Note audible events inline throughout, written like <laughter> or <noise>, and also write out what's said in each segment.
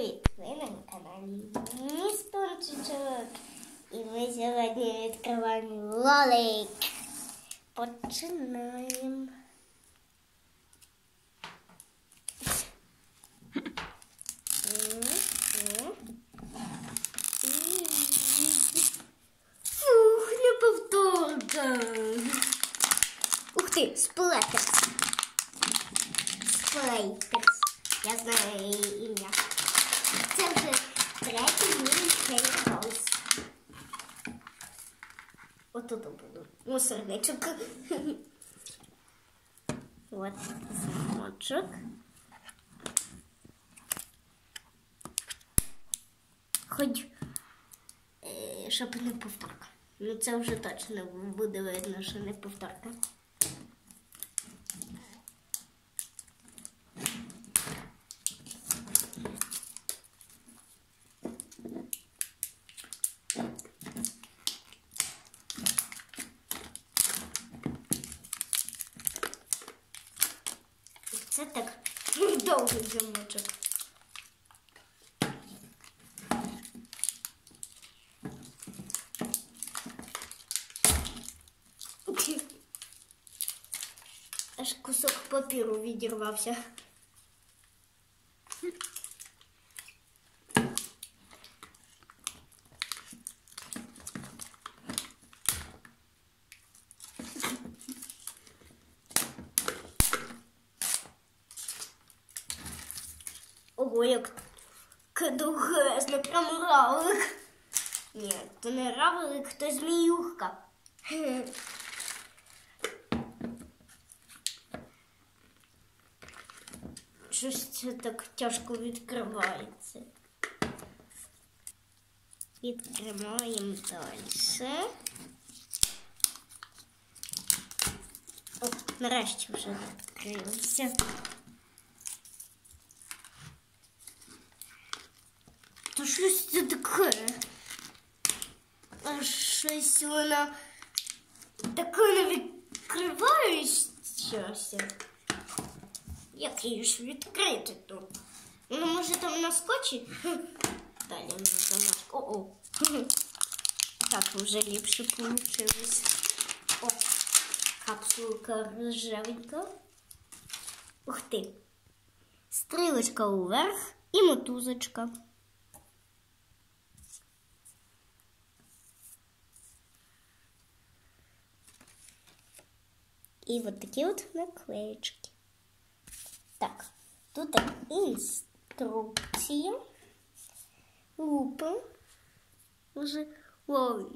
Привіт! Ви на каналі Містер Чучок. І ми сьогодні відкриваємо лолик. Починаємо. Ух, не повторка. Ух ти, сплетерс. Сплейтерс. Я знаю ім'я. Це вже третій мій Хейхаус. Отут буду. Мусорничок. <laughs> От замочок. Хоч, е, щоб не повторка. Ну це вже точно буде видно, що не повторка. Це так довгий замочок. Аж кусок папіру відірвався. Ого, як довгезно, прям равлик. Ні, то не равлик, то зміюшка. Щось це так тяжко відкривається. Відкриваємо далі. О, нарешті вже відкрився. То щось це таке. Щось вона таке не відкривається. Як її ж відкрити тут? Ну, може там на скотчі? Далі на замашку. О-о. Так, вже ліпше вийшло. О, капсулка рожевенька. Ух ти. Стрілочка уверх і мотузочка. І от такі от наклеєчки. Так, тут інструкція. Лупа. Уже ой,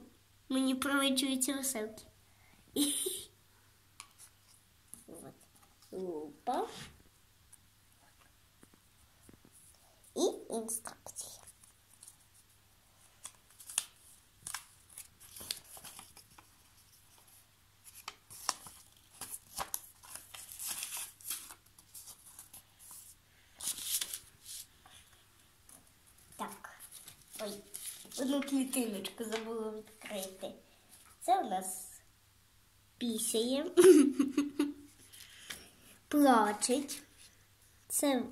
мені прилечуються веселки. <laughs> От. Лупа. І інструкція. Так. Ой, одну клітиночку забула відкрити. Це у нас пісяє, <laughs> плачить. Це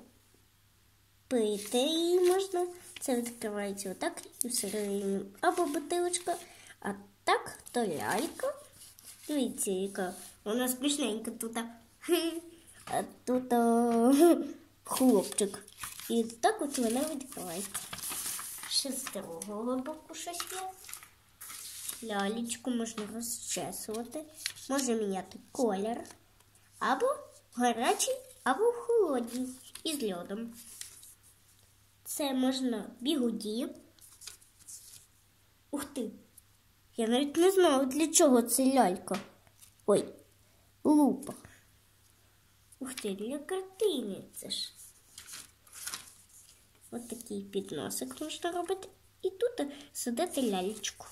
пити її можна. Це відкривається отак і всередині або бутилочка, а так то лялька. Дивіться, яка вона смішненька тут. <laughs> А тут <laughs> хлопчик. І так от вона відкривається. Ще з другого щось є. Лялечку можна розчесувати, може міняти колір. Або гарячий, або холодний із льодом. Це можна бігуді. Ух ти! Я навіть не знала, для чого це лялька. Ой, лупа. Ух ти, для картини це ж. Ось такий підносик можна робити. І тут садити лялечку.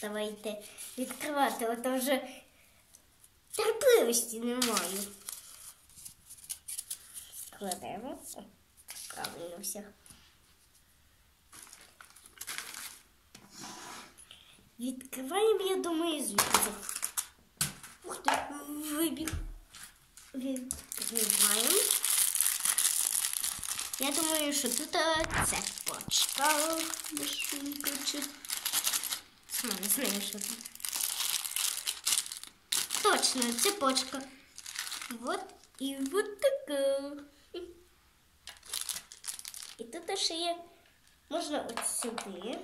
Давайте відкривати, а вже терпливості немає. Складемо. О, правильно все. Відкриваємо, я думаю, звідси. Ух ти, вибіг. Відкриваємо. Я думаю, що тут е, цепочка. Машинка чи. Сама не знаю, що тут. Точно, цепочка. Вот і вот така. І тут ще є. Можна от сюди.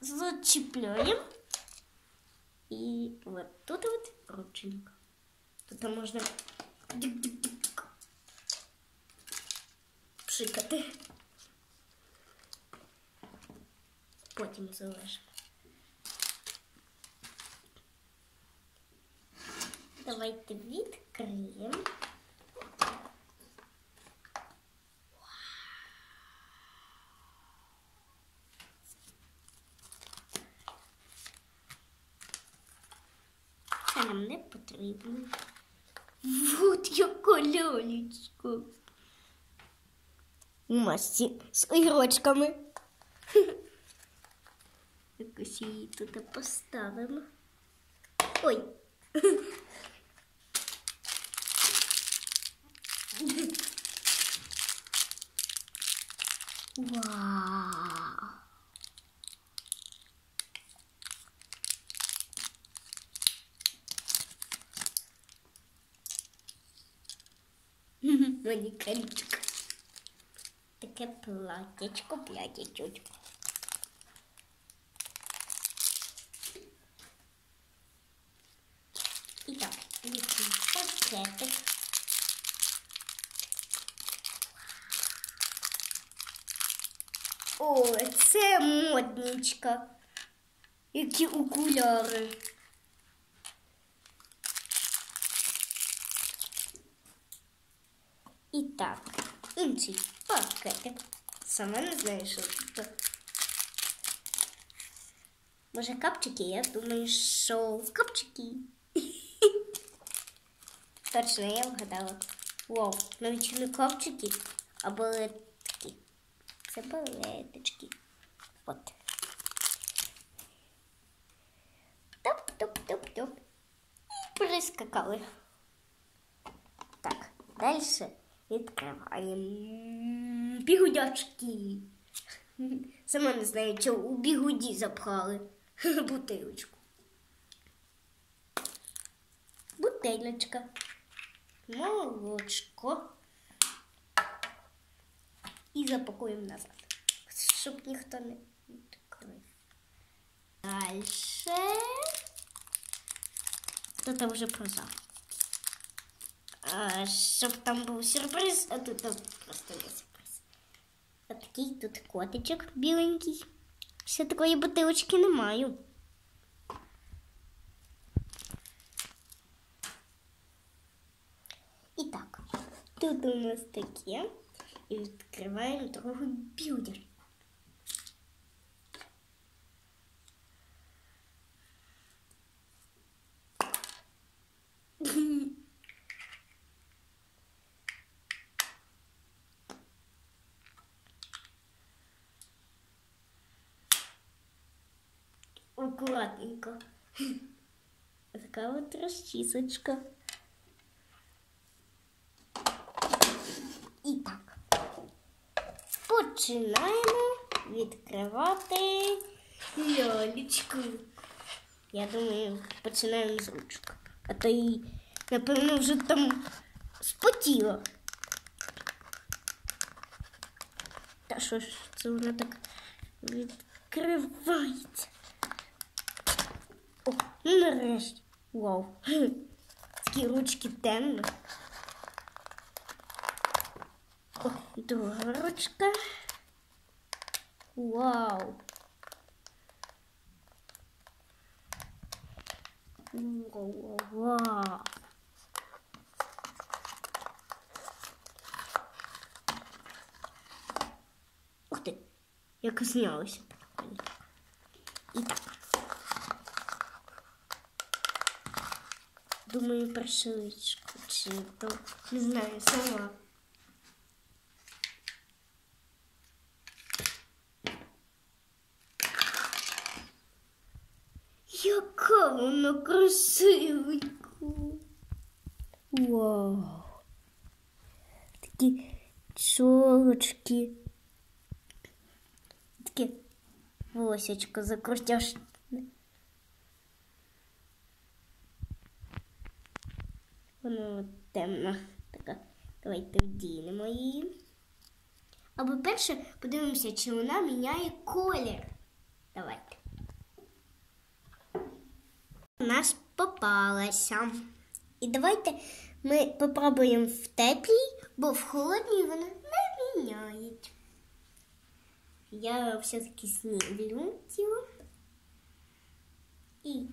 Зачіпляємо. І от тут от рученька. Тут можна дик-дик-дик пшикати. Потім залишимо. Давайте відкриємо. Це нам не потрібно. Вот яка лялечка. У масці з огірочками. Якось її тут поставимо. Ой. Вау. Мені колечко. Таке платячко, платячочко. І так, який пакетик. О, це модничка. Які окуляри. І так, інший пакетик. Сама не знаю, що тут. Може, капчики? Я думаю, що капчики. <laughs> Точно, я вгадала. Вау, навіть не капчики, а балетки. Це балеточки. От. Топ-топ-топ-топ. Прискакали. Так, далі відкриваємо бігудячки. <laughs> Сама не знаю, чого у бігуді запхали <laughs> бутилочку. Бутилочка. Молочко. І запакуємо назад, щоб ніхто не відкрив. Далі. Тут вже проза. Щоб там був сюрприз, а тут просто є сюрприз. Отакий тут котичок біленький. Ще такої бутилочки не маю. І так, тут у нас таке. І відкриваємо другий бюдер. Така от розчісочка. І так. Починаємо відкривати лялечку. Я думаю, починаємо з ручок. А то їй, напевно, вже там спотіло. Та що ж це воно так відкривається? О, ну нарешті. Вау. <clears throat> Такі ручки темні. О, друга ручка. Вау. Вау, вау. Ух ти, як знялося. І Думаю, про швидку, чи то не знаю сама. Яка вона красивенька. Вау. Такі чолочки. Таке волосечко закрутяш. Воно темна. Така. Давайте вдінемо її. Або перше подивимося, чи вона міняє колір. Давайте. У нас попалася. І давайте ми попробуємо в теплій, бо в холодній вона не міняють. Я все-таки снімлю тіло. І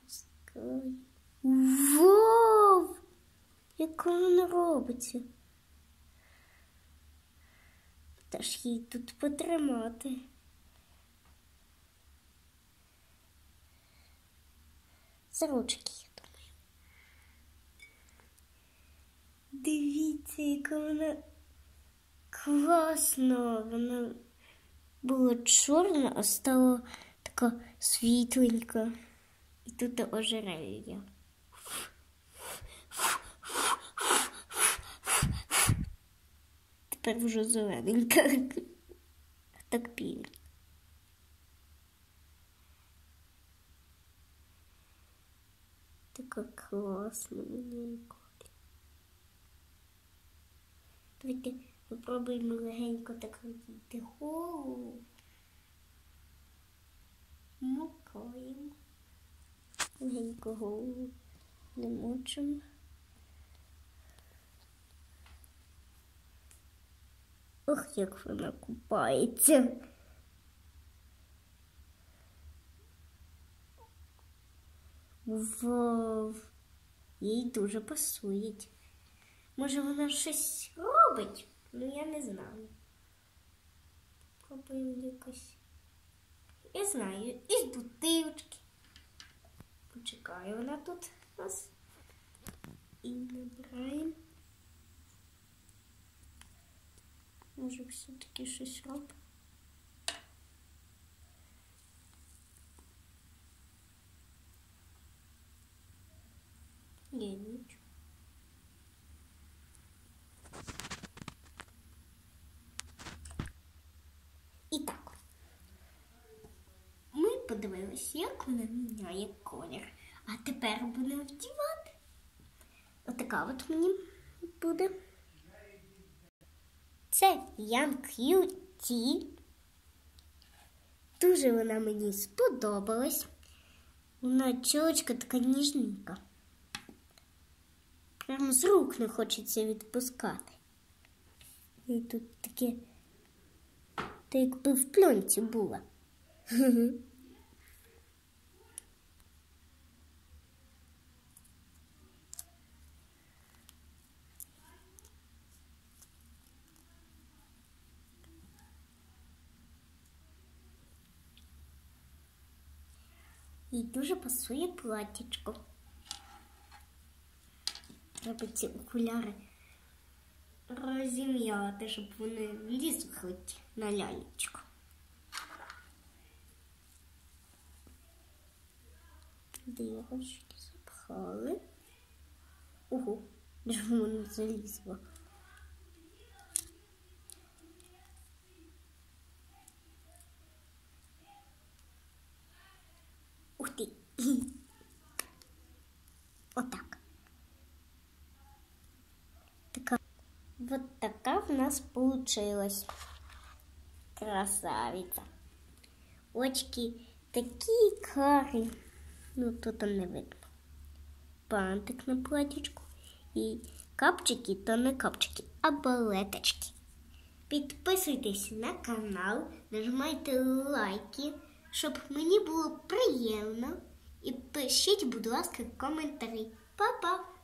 пускай. Вау! Як воно робиться? Та ж їй тут потримати. За ручки, я думаю. Дивіться, яка вона класна. Вона була чорна, а стала така світленька. І тут ожерелья. Тепер вже зелененька. <laughs> Так біль. Така класна мені. Давайте попробуємо легенько так робити голову. Мокаємо. Легенько голову не Ох, як вона купається. Вау, їй дуже пасують. Може, вона щось робить? Ну, я не знаю. Пробуємо якось. Я знаю, із бутилочки. Почекаю вона тут нас. І набираємо. Може, все-таки щось робить. Ні, нічого. І так. Ми подивилися, як вона міняє колір. А тепер будемо вдівати. Отака от мені буде. Це Ян К'юті. Дуже вона мені сподобалась. Вона чолочка така ніжненька. Прямо з рук не хочеться відпускати. І тут таке, та якби в пльонці була. Їй дуже пасує платтячко. Треба ці окуляри розім'яти, щоб вони лізли хоч на лялечку. Дирочки запхали. Ого, де воно залізло. Ух ти. Отак. Така. Вот така в нас получилась. Красавица. Очки такі карі. Ну, тут не видно. Бантик на платічку. І капчики то не капчики, а балеточки. Підписуйтесь на канал, нажимайте лайки, щоб мені було приємно. І пишіть, будь ласка, коментарі. Па-па!